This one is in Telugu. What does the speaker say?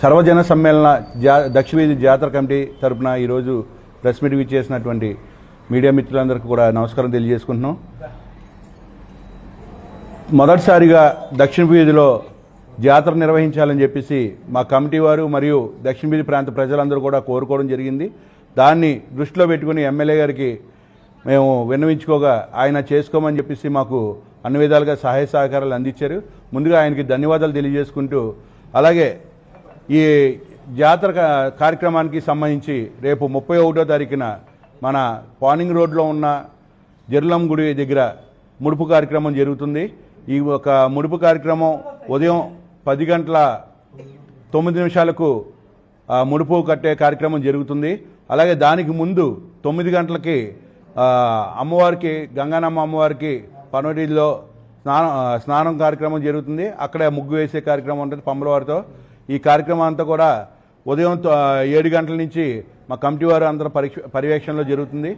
సర్వజన సమ్మేళన జా దక్షిణ వీధి జాతర కమిటీ తరపున ఈరోజు ప్రెస్ మీట్ చేసినటువంటి మీడియా మిత్రులందరికీ కూడా నమస్కారం తెలియజేసుకుంటున్నాం. మొదటిసారిగా దక్షిణ వీధిలో జాతర నిర్వహించాలని చెప్పేసి మా కమిటీ వారు మరియు దక్షిణ వీధి ప్రాంత ప్రజలందరూ కూడా కోరుకోవడం జరిగింది. దాన్ని దృష్టిలో పెట్టుకుని ఎమ్మెల్యే గారికి మేము విన్నవించుకోగా ఆయన చేసుకోమని చెప్పేసి మాకు అన్ని విధాలుగా సహాయ సహకారాలు అందించారు. ముందుగా ఆయనకి ధన్యవాదాలు తెలియజేసుకుంటూ అలాగే ఈ జాతర కార్యక్రమానికి సంబంధించి రేపు ముప్పై ఒకటో తారీఖున మన పానింగ్ రోడ్లో ఉన్న జర్లం గుడి దగ్గర ముడుపు కార్యక్రమం జరుగుతుంది. ఈ ఒక ముడుపు కార్యక్రమం ఉదయం పది గంటల తొమ్మిది నిమిషాలకు ముడుపు కట్టే కార్యక్రమం జరుగుతుంది. అలాగే దానికి ముందు తొమ్మిది గంటలకి అమ్మవారికి గంగానమ్మ అమ్మవారికి పనోడిలో స్నానం స్నానం కార్యక్రమం జరుగుతుంది. అక్కడ ముగ్గు వేసే కార్యక్రమం ఉంటుంది పంబలవారితో. ఈ కార్యక్రమం అంతా కూడా ఉదయం తో- ఏడు గంటల నుంచి మా కమిటీ వారు అందరూ పరీక్ష పర్యవేక్షణలో జరుగుతుంది.